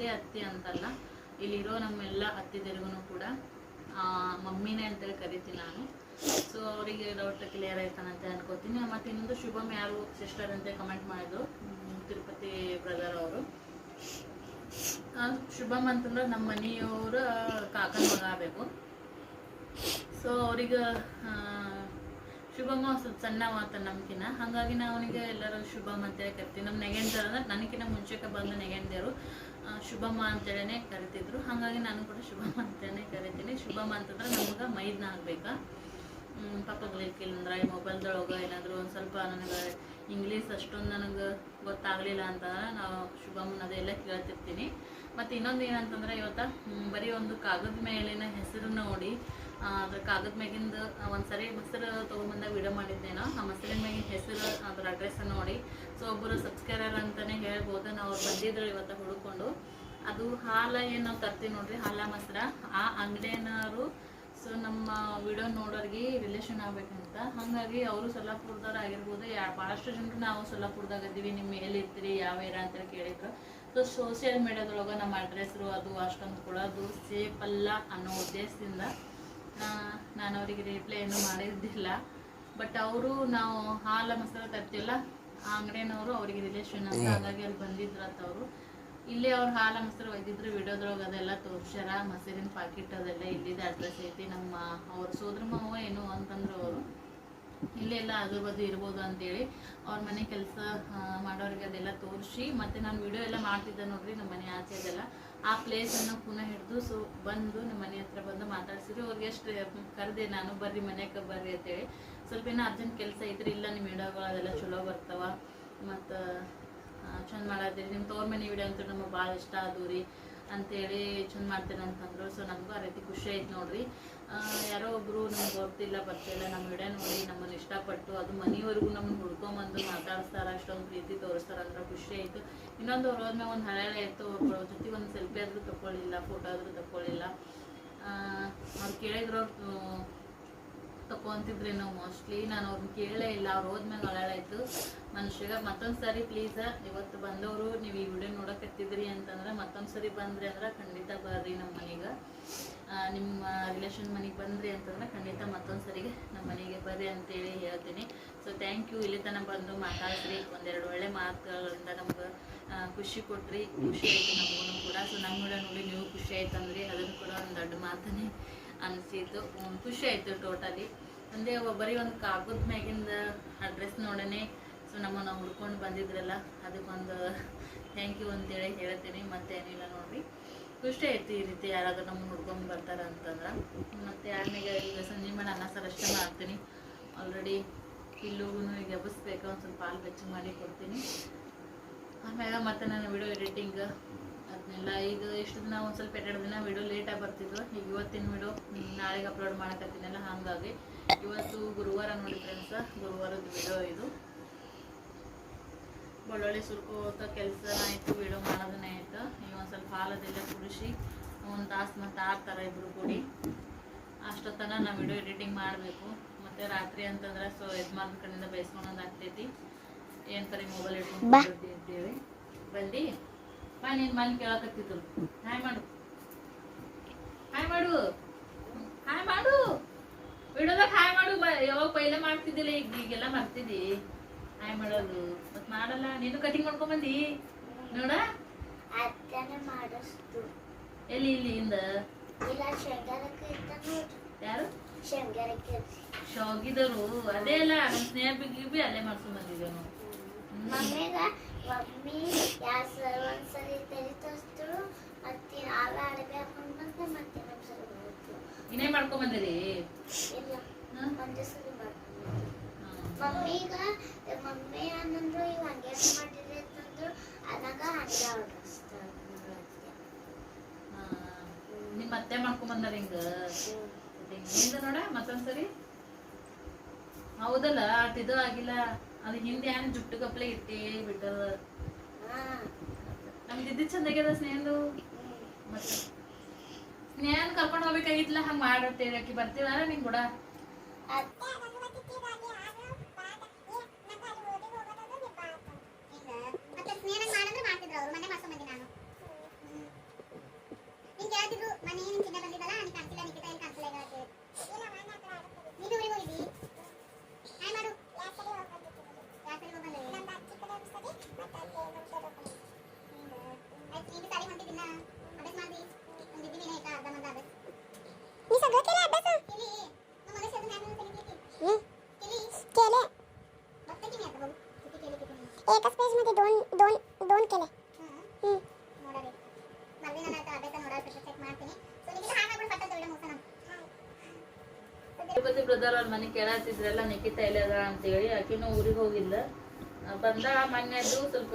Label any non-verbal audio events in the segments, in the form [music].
ಒಂದೇ ಅತ್ತೆ ಅಂತಲ್ಲ, ಇಲ್ಲಿರೋ ನಮ್ಮೆಲ್ಲ ಅತ್ತೆದರಿಗೂ ಕೂಡ ಮಮ್ಮಿನೇ ಅಂತೇಳಿ ಕರಿತೀನಿ ನಾನು. ಸೊ ಅವರಿಗೆ ಡೌಟ್ ಕ್ಲಿಯರ್ ಆಯ್ತಾನಂತೆ ಅನ್ಕೋತೀನಿ. ಮತ್ತು ಇನ್ನೊಂದು ಶುಭಮ್ ಯಾರು ಸಿಸ್ಟರ್ ಅಂತ ಕಮೆಂಟ್ ಮಾಡಿದ್ರು, ತಿರುಪತಿ ಬ್ರದರ್ ಅವರು. ಶುಭಮ್ ಅಂತಂದ್ರೆ ನಮ್ಮ ಮನೆಯವರ ಕಾಕನ ಮಗ ಆಗಬೇಕು. ಸೊ ಅವ್ರಿಗೆ ಶುಭಮ್ಮ ಸ್ವಲ್ಪ ಸಣ್ಣ ಮಾತ ನಮ್ಕಿನ ಹಾಗಾಗಿ ನಾ ಅವನಿಗೆ ಎಲ್ಲರೂ ಶುಭಮ್ ಅಂತೇಳಿ ಕರಿತೀವಿ ನಮ್ಮ ನೆಗೆಂಡರ್ ಅಂದ್ರೆ ನನಗಿನ್ನ ಮುಂಚೆಗೆ ಬಂದು ನೆಗೆಂಡರು ಶುಭಮ್ಮ ಅಂತೇಳೇ ಕರಿತಿದ್ರು. ಹಾಗಾಗಿ ನಾನು ಕೂಡ ಶುಭಮ್ಮ ಅಂತೇಳಿ ಕರಿತೀನಿ. ಶುಭಮ್ಮ ಅಂತಂದ್ರೆ ನಮ್ಗೆ ಮೈದ್ನ ಆಗ್ಬೇಕಾ? ಹ್ಮ್, ಪಾಪ ಗ್ಲಿಕ್ಕಿಲ್ಲ ಈ ಮೊಬೈಲ್ದೊಳಗೆ ಏನಾದರೂ ಒಂದು ಸ್ವಲ್ಪ ನನಗೆ ಇಂಗ್ಲೀಷ್ ಅಷ್ಟೊಂದು ನನಗೆ ಗೊತ್ತಾಗಲಿಲ್ಲ ಅಂತಂದ್ರೆ ನಾವು ಶುಭಮ್ಮನ ಅದೆಲ್ಲ ಕೇಳ್ತಿರ್ತೀನಿ. ಮತ್ತು ಇನ್ನೊಂದು ಏನಂತಂದ್ರೆ ಇವತ್ತು ಬರೀ ಒಂದು ಕಾಗದ ಮೇಲಿನ ಹೆಸರು ನೋಡಿ ಅದ್ರ ಕಾಗದ ಮ್ಯಾಗಿಂದ ಒಂದ್ಸರಿ ಮೊಸರು ತೊಗೊಂಡ್ಬಂದಾಗ ವಿಡಿಯೋ ಮಾಡಿದ್ದೇನೋ ಆ ಮೊಸರಿನ ಮ್ಯಾಗಿನ ಹೆಸರು, ಅದ್ರ ಅಡ್ರೆಸ್ ನೋಡಿ. ಸೊ ಒಬ್ಬರು ಸಬ್ಸ್ಕ್ರೈಬರ್ ಅಂತಾನೆ ಹೇಳ್ಬೋದು, ನಾವು ಅವ್ರು ಬಂದಿದ್ರು ಇವತ್ತು ಹುಡುಕೊಂಡು. ಅದು ಹಾಲ ಏನು ನಾವು ತರ್ತೀವಿ ನೋಡ್ರಿ, ಹಾಲ ಮೊಸರ. ಆ ಅಂಗಡಿಯನವರು ಸೊ ನಮ್ಮ ವಿಡಿಯೋ ನೋಡೋರಿಗೆ ರಿಲೇಷನ್ ಆಗ್ಬೇಕಂತ. ಹಾಗಾಗಿ ಅವರು ಸೊಲ್ಲಾಪುರದವ್ರು ಆಗಿರ್ಬೋದು, ಯಾ ಭಾಳಷ್ಟು ಜನರು ನಾವು ಸೊಲ್ಲಾಪುರದಾಗ ಇದ್ದೀವಿ ನಿಮ್ಮ ಎಲ್ಲಿರ್ತೀರಿ ಯಾವ ಏರ ಅಂತ ಕೇಳಿದ್ರು. ಸೊ ಸೋಷಿಯಲ್ ಮೀಡಿಯಾದೊಳಗೆ ನಮ್ಮ ಅಡ್ರೆಸ್ರು ಅದು ಅಷ್ಟೊಂದು ಕೊಡೋದು ಸೇಫ್ ಅಲ್ಲ ಅನ್ನೋ ಉದ್ದೇಶದಿಂದ ನಾನು ಅವರಿಗೆ ರಿಪ್ಲೈ ಏನು ಮಾಡಿದ್ದಿಲ್ಲ. ಬಟ್ ಅವರು ನಾವು ಹಾಲ ಮಸಾಲ ತರ್ತಿಲ್ಲ ಆ ಅಂಗಡಿನವರು ಅವರಿಗೆ ರಿಲೇಷನ್ ಅಂತ ಹಾಗಾಗಿ ಅಲ್ಲಿ ಬಂದಿದ್ರು ಅಂತ ಅವರು. ಇಲ್ಲೇ ಅವ್ರು ಹಾಲ ಮೊಸರು ಒಯ್ದಿದ್ರು ವಿಡಿಯೋದ್ರೊಳಗೆ ಅದೆಲ್ಲ ತೋರ್ಸ್ಯಾರ. ಮೊಸರಿನ ಪಾಕಿಟ್ ಅದೆಲ್ಲ ಇಲ್ಲಿದೆ ಅಡ್ರೆಸ್ ಐತಿ. ನಮ್ಮ ಅವ್ರ ಸೋದ್ರ ಮಾವ ಏನು ಅಂತಂದ್ರು ಅವರು. ಇಲ್ಲೆಲ್ಲ ಅದ್ರ ಬದು ಇರ್ಬೋದು ಅಂತೇಳಿ ಅವ್ರ ಮನೆ ಕೆಲಸ ಮಾಡೋರಿಗೆ ಅದೆಲ್ಲ ತೋರಿಸಿ. ಮತ್ತೆ ನಾನು ವಿಡಿಯೋ ಎಲ್ಲ ಮಾಡ್ತಿದ್ದೆ ನೋಡ್ರಿ ನಮ್ಮ ಮನೆ ಆಚೆ ಅದೆಲ್ಲ. ಆ ಪ್ಲೇಸನ್ನು ಪುನಃ ಹಿಡಿದು ಸೊ ಬಂದು ನಿಮ್ಮ ಮನೆ ಹತ್ರ ಬಂದು ಮಾತಾಡ್ಸಿದ್ರು ಅವ್ರಿಗೆ ಎಷ್ಟು ಕರೆದೆ, ನಾನು ಬರ್ರಿ ಮನೆಗೆ ಬರ್ರಿ ಅಂತೇಳಿ. ಸ್ವಲ್ಪ ಏನೋ ಅರ್ಜೆಂಟ್ ಕೆಲಸ ಇದ್ರೆ, ಇಲ್ಲ ನಿಮ್ಮ ವಿಡಿಯೋಗಳು ಅದೆಲ್ಲ ಚಲೋ ಬರ್ತಾವ, ಮತ್ತು ಚಂದ ಮಾಡತ್ತೀರಿ ನಿಮ್ಮ ತೋರ್ ಮನೆ ವಿಡಿಯೋ ಅಂತೂ ನಮಗೆ ಭಾಳ ಇಷ್ಟ ಆದವು ರೀ ಅಂತೇಳಿ ಚಂದ ಮಾಡ್ತೇನೆ ಅಂತಂದ್ರು ಸೊ ನಮಗೂ ಆ ರೀತಿ ಖುಷಿ ಆಯ್ತು ನೋಡ್ರಿ. ಯಾರೋ ಒಬ್ರು ನಮ್ಗೆ ಗೊತ್ತಿಲ್ಲ ಬರ್ತಿಲ್ಲ ನಮ್ಮ ವಿಡಿಯೋ ನೋಡಿ, ನಮ್ಮನ್ನು ಇಷ್ಟಪಟ್ಟು ಅದು ಮನೆಯವರೆಗೂ ನಮ್ಮನ್ನು ಹುಡ್ಕೊಂಬಂದು ಮಾತಾಡಿಸ್ತಾರ, ಅಷ್ಟೊಂದು ಪ್ರೀತಿ ತೋರಿಸ್ತಾರ, ಅಂದ್ರೆ ಖುಷಿ ಆಯಿತು. ಇನ್ನೊಂದು ಅವ್ರ ಹೋದ್ಮೇಲೆ ಒಂದು ಹಳೆ ಇತ್ತು ಒಬ್ಬರ ಜೊತೆ ಒಂದು ಸೆಲ್ಫಿ ಆದರೂ ತಗೊಳ್ಳಿಲ್ಲ ಫೋಟೋ ಆದರೂ ತಗೊಳ್ಳಿಲ್ಲ ಅವ್ರು ಕೇಳಿದ್ರು, ಅವ್ರು ನಾವು ಮೋಸ್ಟ್ಲಿ, ನಾನು ಅವ್ರನ್ನ ಕೇಳೇ ಇಲ್ಲ. ಅವ್ರು ಹೋದ್ಮೇಲೆ ಹಳಾಯ್ತು ಮನುಷ್ಯಗ ಮತ್ತೊಂದು ಸಾರಿ ಪ್ಲೀಸ ಇವತ್ತು ಬಂದವರು, ನೀವು ಈ ವಿಡಿಯೋ ನೋಡಕತ್ತಿದ್ರಿ ಅಂತಂದ್ರೆ ಮತ್ತೊಂದು ಸರಿ ಬಂದ್ರಿ ಅಂದ್ರೆ ಖಂಡಿತ ಬರ್ರಿ ನಮ್ಮ ಮನೆಗೆ. ನಿಮ್ಮ ರಿಲೇಷನ್ ಮನೆಗೆ ಬಂದ್ರಿ ಅಂತಂದ್ರೆ ಖಂಡಿತ ಮತ್ತೊಂದು ಸರಿಗೆ ನಮ್ಮ ಮನೆಗೆ ಬರ್ರಿ ಅಂತೇಳಿ ಹೇಳ್ತೀನಿ. ಸೊ ಥ್ಯಾಂಕ್ ಯು ಇಲ್ಲಿ ತನಕ ಬಂದು ಮಾತಾಡಿಸ್ರಿ. ಒಂದೆರಡು ಒಳ್ಳೆ ಮಾತುಗಳಿಂದ ನಮ್ಗೆ ಖುಷಿ ಕೊಟ್ರಿ. ಖುಷಿ ಆಯಿತು ನಮಗೂ ಕೂಡ. ಸೊ ನಮ್ಮ ನೋಡಿ ನೀವು ಖುಷಿ ಆಯ್ತು ಅಂದ್ರಿ ಅದನ್ನು ಕೂಡ ಒಂದು ದೊಡ್ಡ ಮಾತನೇ ಅನಿಸಿತು ಖುಷಿ ಆಯಿತು ಟೋಟಲಿ ಅಂದರೆ ಒಬ್ಬರಿ ಒಂದು ಕಾಗದ ಮ್ಯಾಗಿಂದ ಅಡ್ರೆಸ್ ನೋಡನೆ ಸೊ ನಮ್ಮನ್ನು ಹುಡ್ಕೊಂಡು ಬಂದಿದ್ರಲ್ಲ, ಅದಕ್ಕೊಂದು ಥ್ಯಾಂಕ್ ಯು ಅಂತೇಳಿ ಹೇಳ್ತೀನಿ. ಮತ್ತೇನಿಲ್ಲ ನೋಡ್ರಿ. ಖುಷಿ ಐತಿ ಈ ರೀತಿ ಯಾರಾದ್ರೂ ನಮ್ಮ ಹುಡ್ಕೊಂಡು ಬರ್ತಾರ ಅಂತಂದ್ರೆ. ಮತ್ತು ಆಮೇಲೆ ಈಗ ಸಂಜೆ ಮೇಲೆ ಅನ್ನ ಸಾರು ಅಷ್ಟೇ ಮಾಡ್ತೀನಿ. ಆಲ್ರೆಡಿ ಇಲ್ಲೂಗೂ ಈಗ ಎಬ್ಬಿಸ್ಬೇಕು, ಒಂದು ಸ್ವಲ್ಪ ಹಾಲು ಬೆಚ್ಚ ಮಾಡಿ ಕೊಡ್ತೀನಿ. ಆಮೇಲೆ ಮತ್ತೆ ನಾನು ವಿಡಿಯೋ ಎಡಿಟಿಂಗ್ ಅದನ್ನೆಲ್ಲ ಈಗ ಎಷ್ಟು ದಿನ ಒಂದು ಸ್ವಲ್ಪ ಎರಡು ದಿನ ವಿಡಿಯೋ ಲೇಟಾಗಿ ಬರ್ತಿದ್ವು. ಈಗ ಇವತ್ತಿನ ವಿಡಿಯೋ ನಾಳೆಗೆ ಅಪ್ಲೋಡ್ ಮಾಡಕತ್ತೀನಲ್ಲ, ಹಾಗಾಗಿ ಇವತ್ತು ಗುರುವಾರ ನೋಡಿ ಫ್ರೆಂಡ್ಸ ಗುರುವಾರದ ವಿಡಿಯೋ ಇದು. ಬೆಳ್ಳುಳ್ಳಿ ಸುರ್ಕೋತ ಕೆಲಸ ಆಯಿತು ವಿಡಿಯೋ ಮಾಡೋದನ್ನೇ ಆಯಿತು. ಹಾಲದೆಲ್ಲ ಕುಡಿಸಿ ಒಂದು ತಾಸು ಮತ್ತು ಆರು ಥರ ಇಬ್ಬರು ಕೂಡಿ. ಅಷ್ಟೊತ್ತನ ನಾವು ವಿಡಿಯೋ ಎಡಿಟಿಂಗ್ ಮಾಡಬೇಕು. ಮತ್ತು ರಾತ್ರಿ ಅಂತಂದ್ರೆ ಸೊ ಯಜಮಾನ್ ಕಡೆಯಿಂದ ಬೇಯಿಸ್ಕೊಳೋದು ಆಗ್ತೈತಿ. ಏನು ಸರಿ ಮೊಬೈಲ್ ಎಡಿಟಿಂಗ್ ಅಂತೇಳಿ. ಬಂದು ಬಾ ನೀನು ಮನೆ ಕೇಳಕತ್ತಿದ್ರು ಹಾಯ್ ಮಾಡು. ಹಾಯ್ ಮಾಡು. ಹಾಯ್ ಮಾಡು. ವಿಡಿಯೋದಾಗ ಹಾಯ್ ಮಾಡು. ಬ ಯಾವಾಗ ಪೈಲೆ ಮಾಡ್ತಿದ್ದಿಲ್ಲ ಈಗ ಈಗೆಲ್ಲ ಮಾಡ್ತಿದ್ದಿ ಹಾಯ್ ಮಾಡೋದು. ಮತ್ತೆ ಮಾಡಲ್ಲ. ನೀನು ಕಟಿಂಗ್ ಮಾಡ್ಕೊಂಬಂದಿ ನೋಡ. ಅತ್ತನೆ ಮಾಡಿಸ್ತು. ಎಲ್ಲಿ ಇಲ್ಲಿ ಇಂದ ಇಲ್ಲ ಶಂಗರಕ್ಕೆ ಇತ್ತ ನೋಡ್ರಿ ಯಾರು? ಶಂಗರಕ್ಕೆ. ಶೋಗಿದರು. ಅದೇ ಅಲ್ಲ ನಮ್ಮ ಸ್ನೇಹ ಬಿಗಿ ಅಲ್ಲೇ ಮಾಡ್ಕೊಂಡ್ ಬಂದಿದ್ದೇವೆ ನಾವು ಮಮ್ಮಿಗ ಮಮ್ಮಿ ಯಾವ ಸರ್ ಒಂದ್ಸರಿ ತಲೆ ತೋರಿಸ್ತಳು ಮತ್ತೆ ಆಗ ಅಡಗೆ ಹಾಕೊಂಡು ಬಂದೆ ಮತ್ತೆ ಸರಿ ಬರುತ್ತೆ ಇನ್ನೇ ಮಾಡ್ಕೊಂಡ್ ಬಂದಿರಿ? ಇಲ್ಲ? ಒಂದೇ ಸರಿ ಮಾಡ್ಕೊಂಡು. ಮಮ್ಮಿಗ ಮಮ್ಮಿ ಅನ್ನಂದ್ರು ಇವ್ ಹಂಗೆ ಮಾಡಿದ್ರೆ ಅಂತಂದ್ರು ಅದಾಗ ಹಂಗೆ ಹೊಡಿಸ್ತಾರೆ ಹಾ. ನಿಮ್ ಮಾಡ್ಕೊಂಬಂದಾರ ಹಿಂಗ. ಹಿಂಗ ನೋಡ ಮತ್ತೊಂದ್ಸರಿ ಹೌದಲ್ಲ ಅಟ್ ಇದು ಆಗಿಲ್ಲ. ಅದು ಹಿಂದೆ ಏನ್ ಜುಟ್ಟು ಕಪ್ಲೆ ಇಟ್ಟೇ ಬಿಟ್ಟದ. ನಮ್ದಿದ್ದು ಚಂದಾಗ್ಯದ ಸ್ನೇಹದು. ಮತ್ತೆ ಸ್ನೇಹನ್ ಕರ್ಕೊಂಡ್ ಹೋಗ್ಬೇಕಾಗಿತ್ಲ ಹಂಗ ಮಾಡತ್ತೇಳಿ ಆಕಿ ಬರ್ತೀವಲ್ಲ ನಿನ್ ಕೂಡ ಮತ್ತೆ ಸ್ನೇಹ ಮಾಡಿದ್ರೆ ಮಾಡ್ತಿದ್ರು ಅವ್ರು ಮನೆ ಮಾಡ್ಕೊಂಡ್ ಬಂದಿ ನಾನು ಗಣಪತಿ ಬ್ರದರ್ ಅವ್ರ ಮನೆ ಕೇಳತ್ತಿದ್ರಲ್ಲ ನಿಖಿತಾ ಇಲ್ಲದ ಅಂತ ಹೇಳಿ ಆಕಿನೂ ಊರಿಗೆ ಹೋಗಿಲ್ಲ ಆ, ಬಂದಾಳ ಮೊನ್ನೆದು ಸ್ವಲ್ಪ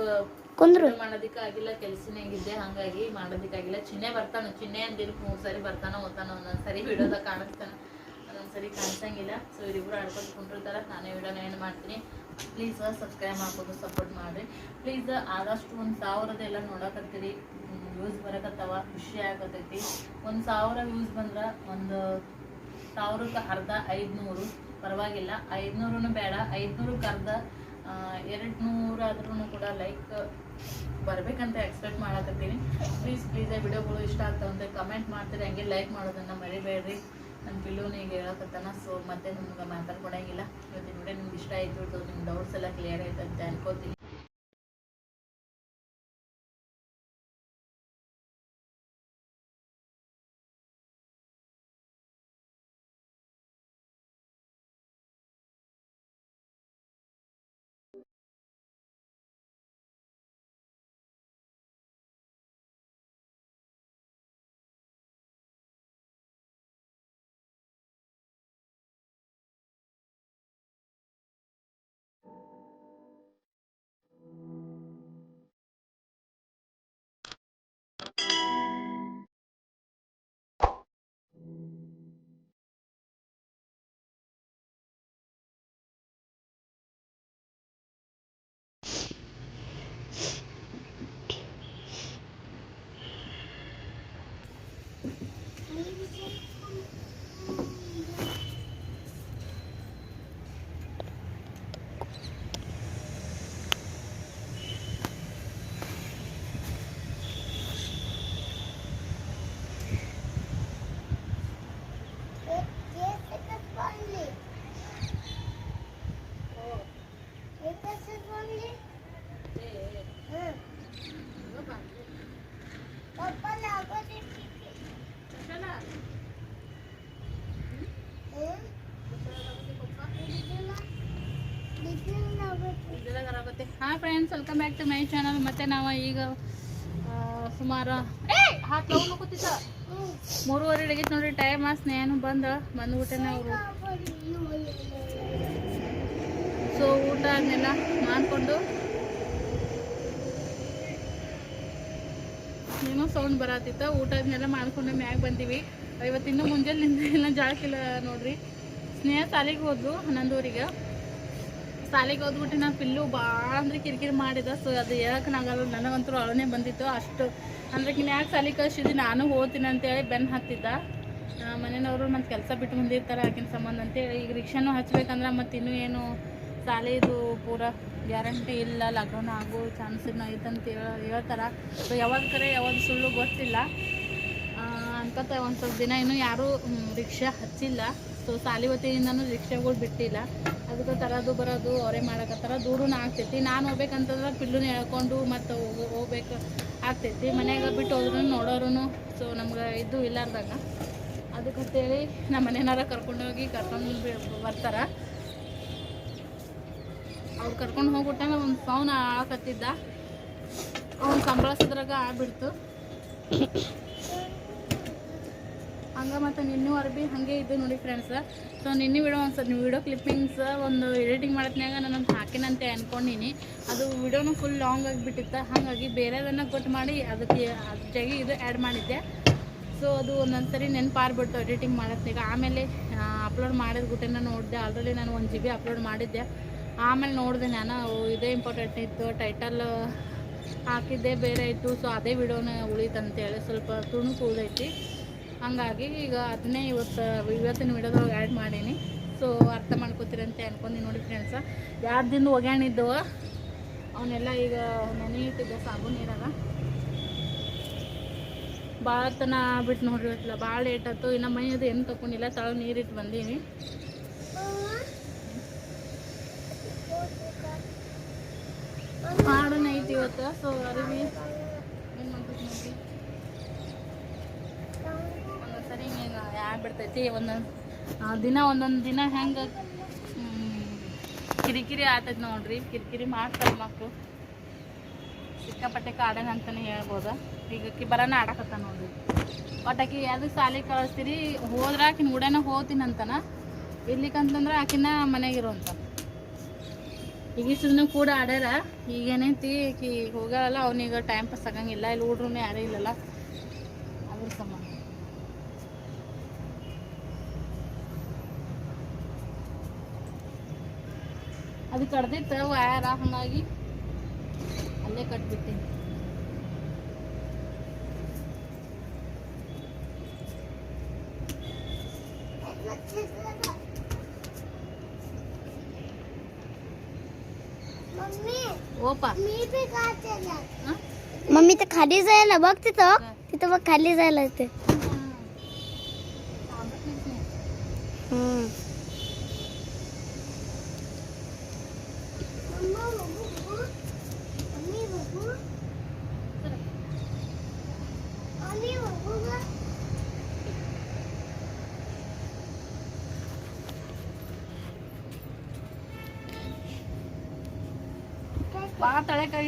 ಕುಂದ್ರು. ಮಾಡೋದಿಕ್ಕೆ ಆಗಿಲ್ಲ ಹಾಗಾಗಿ ಹಂಗಾಗಿ ಮಾಡೋದಿಕ್ಕಾಗಿಲ್ಲ. ಚಿನ್ನೆ ಬರ್ತಾನ ಚಿನ್ನೆ ಅಂದಿರ್ ಮೂರ್ ಸರಿ ಬರ್ತಾನ ಹೋಗ್ತಾನ ಒಂದೊಂದ್ ಸರಿ ಬಿಡೋದ ಕಾಣಿಸ್ತಾನ ಒಂದೊಂದ್ ಸರಿ ಕಾಣಿಸಂಗಿಲ್ಲ. ಸೊ ಇವ್ರಿಬ್ರು ಆಡ್ಕೊಂಡು ಕುಂಡಿರ್ತಾರ ನಾನೇ ವಿಡಿಯೋನ ಏನ್ ಮಾಡ್ತೀನಿ. ಪ್ಲೀಸ್ ಸಬ್ಸ್ಕ್ರೈಬ್ ಮಾಡ್ಕೊಂಡು ಸಪೋರ್ಟ್ ಮಾಡ್ರಿ. ಪ್ಲೀಸ್ ಆದಷ್ಟು ಒಂದ್ ಸಾವಿರದ ಎಲ್ಲ ನೋಡಕತ್ತೀರಿ. ವ್ಯೂಸ್ ಬರಕತ್ತವ ಖುಷಿ ಆಗತೈತಿ ಒಂದ್ ಸಾವಿರ ವ್ಯೂಸ್ ಬಂದ್ರ ಒಂದು ಸಾವಿರಕ್ಕೆ ಅರ್ಧ ಐದುನೂರು. ಪರವಾಗಿಲ್ಲ. ಐದುನೂರು ಬೇಡ. ಐದ್ನೂರಕ್ಕೆ ಅರ್ಧ ಎರಡು ನೂರು ಆದ್ರೂ ಕೂಡ ಲೈಕ್ ಬರ್ಬೇಕಂತ ಎಕ್ಸ್ಪೆಕ್ಟ್ ಮಾಡಕತ್ತೀನಿ. ಪ್ಲೀಸ್ ಪ್ಲೀಸ್ ವಿಡಿಯೋಗಳು ಇಷ್ಟ ಆಗ್ತಾವಂತೆ ಕಮೆಂಟ್ ಮಾಡ್ತೀರಿ. ಹಂಗೆ ಲೈಕ್ ಮಾಡೋದನ್ನ ಮರಿಬೇಡ್ರಿ. ನನ್ನ ಪಿಲ್ಲೂನು ಈಗ ಹೇಳಕತ್ತಾನ. ಸೊ ಮತ್ತೆ ನಿಮ್ಗೆ ಮಾತಾಡ್ಕೊಡಂಗಿಲ್ಲ. ಇವತ್ತಿನ ವಿಡಿಯೋ ನಿಮ್ಗೆ ಇಷ್ಟ ಆಯ್ತು ನಿಮ್ಮ ಡೌಟ್ಸ್ ಎಲ್ಲ ಕ್ಲಿಯರ್ ಆಯ್ತು ಅಂತ ಅನ್ಕೋತೀನಿ. Friends welcome back to my channel ಮತ್ತೆ ನಾವು ಈಗ ಆ, ಸುಮಾರು ಮೂರುವರೆ ಆಗೈತೆ ನೋಡ್ರಿ ಟೈಮ್ ಸ್ನೇಹನು ಬಂದ ಬಂದ್ಬಿಟ್ಟೆನ ಅವರು. ಸೊ ಊಟ ಅದನ್ನೆಲ್ಲ ಮಾಡಿಕೊಂಡು. ಏನೋ ಸೌಂಡ್ ಬರತ್ತಿತ್ತ ಊಟ ಅದನ್ನೆಲ್ಲ ಮಾಡ್ಕೊಂಡು ಮ್ಯಾಗ ಬಂದೀವಿ. ಇವತ್ತಿನ್ನೂ ಮುಂಜಾನೆಲಿಂದ ಎಲ್ಲ ಜಾಳಕ್ಕಿಲ್ಲ ನೋಡ್ರಿ. ಸ್ನೇಹ ಸಾಲಿಗೆ ಹೋದ್ಲು ಹನ್ನೊಂದುವರೆಗೆ. ಸಾಲಿಗೆ ಹೋದ್ಬಿಟ್ಟು ನಾನು ಪಿಲ್ಲು ಭಾಳ ಅಂದ್ರೆ ಕಿರಿಕಿರಿ ಮಾಡಿದ. ಸೊ ಅದು ಹೇಳಕ್ಕೆ ನಾಗಲ್ಲ ನನಗಂತೂ ಅಳನೆ ಬಂದಿತ್ತು. ಅಷ್ಟು ಅಂದ್ರೆ ಯಾಕೆ ಶಾಲೆ ಕಳಿಸಿದ್ದು? ನಾನು ಹೋಗ್ತೀನಿ ಅಂತೇಳಿ ಬೆನ್ನು ಹತ್ತಿದ್ದ. ಮನೆಯವರು ಮತ್ತು ಕೆಲಸ ಬಿಟ್ಟು ಬಂದಿರ್ತಾರೆ ಆಕಿನ ಸಂಬಂಧ ಅಂತೇಳಿ. ಈಗ ರಿಕ್ಷಾನು ಹಚ್ಬೇಕಂದ್ರೆ ಮತ್ತು ಇನ್ನೂ ಏನು ಶಾಲೆದು ಪೂರ ಗ್ಯಾರಂಟಿ ಇಲ್ಲ ಲಾಕ್ಡೌನ್ ಆಗೋ ಚಾನ್ಸ್ ಐತಂತ ಹೇಳ, ಹೇಳ್ತಾರೆ. ಸೊ ಯಾವಾಗ ಕರೆ, ಯಾವಾಗ ಸುಳ್ಳು ಗೊತ್ತಿಲ್ಲ. ಅಂತ ಒಂದು ಸ್ವಲ್ಪ ದಿನ ಇನ್ನೂ ಯಾರೂ ರಿಕ್ಷಾ ಹಚ್ಚಿಲ್ಲ. ಸೊ ಶಾಲೆ ವತಿಯಿಂದನೂ ರಿಕ್ಷಾಗಳು ಬಿಟ್ಟಿಲ್ಲ. ಅದಕ್ಕೆ ತರೋದು ಬರೋದು, ಅವರೇ ಮಾಡಕತ್ತಾರ ದೂರನೂ ಆಗ್ತೈತಿ. ನಾನು ಹೋಗ್ಬೇಕಂತಂದ್ರೆ ಪಿಲ್ಲುನ ಎಳ್ಕೊಂಡು ಮತ್ತು ಹೋಗ್ಬೇಕು. ಆಗ್ತೈತಿ. ಮನ್ಯಾಗ ಬಿಟ್ಟು ಹೋದ್ರೂ ನೋಡೋರು ಸೊ ನಮ್ಗೆ ಇದು ಇಲ್ಲಾರ್ದಾಗ. ಅದಕ್ಕಂತೇಳಿ ನಮ್ಮ ಮನೆಯನ್ನಾರ ಕರ್ಕೊಂಡೋಗಿ ಕರ್ಕೊಂಡು ಬರ್ತಾರ. ಅವ್ರು ಕರ್ಕೊಂಡು ಹೋಗ್ಬಿಟ್ಟಾಗ ಒಂದು ಫೋನ್ ಆಕತ್ತಿದ್ದ ಅವ್ನು ಸಂಬಳಸಿದ್ರಾಗ ಆಗ್ಬಿಡ್ತು. ಹಂಗೆ ಮತ್ತು ನಿನ್ನೂ ಅರ್ಬಿ ಹಾಗೆ ಇದ್ದು ನೋಡಿ ಫ್ರೆಂಡ್ಸ್ ಸೊ ನಿನ್ನೆ ವಿಡಿಯೋ ಒಂದು ನೀವು ವಿಡಿಯೋ ಕ್ಲಿಪ್ಪಿಂಗ್ಸ್ ಒಂದು ಎಡಿಟಿಂಗ್ ಮಾಡತ್ನಾಗ ನಾನು ಹಾಕಿನಂತೆ ಅನ್ಕೊಂಡೀನಿ. ಅದು ವಿಡಿಯೋನು ಫುಲ್ ಲಾಂಗ್ ಆಗಿಬಿಟ್ಟಿತ್ತು ಹಾಗಾಗಿ ಬೇರೆದನ್ನು ಕೊಟ್ಟು ಮಾಡಿ ಅದಕ್ಕೆ ಅದ್ರ ಇದು ಆ್ಯಡ್ ಮಾಡಿದ್ದೆ. ಸೊ ಅದು ಒಂದೊಂದು ಸರಿ ನೆನಪಾರ್ಬಿಟ್ಟು ಎಡಿಟಿಂಗ್ ಮಾಡತ್ನಾಗ ಆಮೇಲೆ ಅಪ್ಲೋಡ್ ಮಾಡಿದ ಗುಟ್ಟೆನ ನೋಡಿದೆ. ಆಲ್ರೆಡಿ ನಾನು ಒಂದು ಜಿ ಬಿ ಅಪ್ಲೋಡ್ ಮಾಡಿದ್ದೆ. ಆಮೇಲೆ ನೋಡಿದೆ ನಾನು ಇದೇ ಇಂಪಾರ್ಟೆಂಟ್ ಇತ್ತು. ಟೈಟಲ್ ಹಾಕಿದ್ದೆ, ಬೇರೆ ಇತ್ತು. ಸೊ ಅದೇ ವಿಡಿಯೋನ ಉಳಿತಂತೇಳಿ ಸ್ವಲ್ಪ ತುಣುಕು ಉಳಿದೈತಿ ಹಂಗಾಗಿ ಈಗ ಅದನ್ನೇ ಇವತ್ತು ಇವತ್ತಿನ ವಿಡಿಯೋದೊಳಗೆ ಆ್ಯಡ್ ಮಾಡೀನಿ. ಸೊ ಅರ್ಥ ಮಾಡ್ಕೋತೀರಂತೆ ಅನ್ಕೊಂಡು ನೋಡಿ ಫ್ರೆಂಡ್ಸ ದಿನ ಒಗ್ಯಾಣಿದ್ದವ ಅವನ್ನೆಲ್ಲ ಈಗ ನೆನೆ ಇಟ್ಟಿದ್ದೆ ಸಾಬು ನೀರಾಗ. ಭಾಳ ತನ ಬಿಟ್ಟು ನೋಡ್ರಿ ಇವತ್ತಲ್ಲ ಭಾಳ ಲೇಟ್ ಆಯ್ತು. ಇನ್ನು ಮೈ ಅದು ಏನು ತಗೊಂಡಿಲ್ಲ ತಳ ನೀರಿಟ್ಟು ಬಂದೀನಿ. ಮಾಡೋಣ ಐತಿ ಇವತ್ತು ಸೊ ಅರಿವಿ ಏನು ಮಾಡ್ಬೇಕು ನೋಡ್ರಿ ಒಂದೊಂದು ಏನು ಹಿಂಗೆ ಯಾಕೆ ಬಿಡ್ತೈತಿ ಒಂದೊಂದು ದಿನ ಒಂದೊಂದು ದಿನ ಹೆಂಗೆ ಕಿರಿಕಿರಿ ಆತೈತಿ ನೋಡ್ರಿ. ಕಿರಿಕಿರಿ ಮಾಡ್ತಾರೆ ಮಕ್ಕಳು ಸಿಕ್ಕಾಪಟ್ಟೆ ಕಾಡನ ಅಂತಾನೆ ಹೇಳ್ಬೋದು. ಈಗ ಆಕಿ ಬರೋಣ ಆಡಕತ್ತ ನೋಡ್ರಿ. ಒಟ್ಟಾಕಿ ಯಾವ್ದು ಸಾಲಿ ಕಳಿಸ್ತೀರಿ? ಹೋದ್ರಾಕಿನ ಉಡೇನ ಹೋಗ್ತೀನಿ ಅಂತಾನ. ಇರ್ಲಿಕ್ಕಂತಂದ್ರೆ ಆಕಿನ ಮನೆಗೆ ಇರುವಂತ ಈಗ ಕೂಡ ಆಡ್ಯಾರ. ಈಗ ಏನೈತಿ ಅವ್ನಿಗೆ ಹೋಗ್ಯಾಳಲ್ಲ, ಅವನಿಗೆ ಟೈಮ್ ಪಾಸ್ ಆಗಂಗಿಲ್ಲ. ಇಲ್ಲಿ ಹುಡ್ರು ಯಾರೂ ಇಲ್ಲಲ್ಲ. ಅದ್ರ ಸಂಬಂಧ. ಅದು ಕಡ್ದಿತ್ತು ವಯರ ಹಂಗಾಗಿ ಅಲ್ಲೇ ಕಟ್ಬಿಟ್ಟಿನಿ मम्मी ओपा मी बी गाते हं? मम्मी तर खाली जायला बघ तिथं तिथं बघ खाली जायला ते ಭಾಳ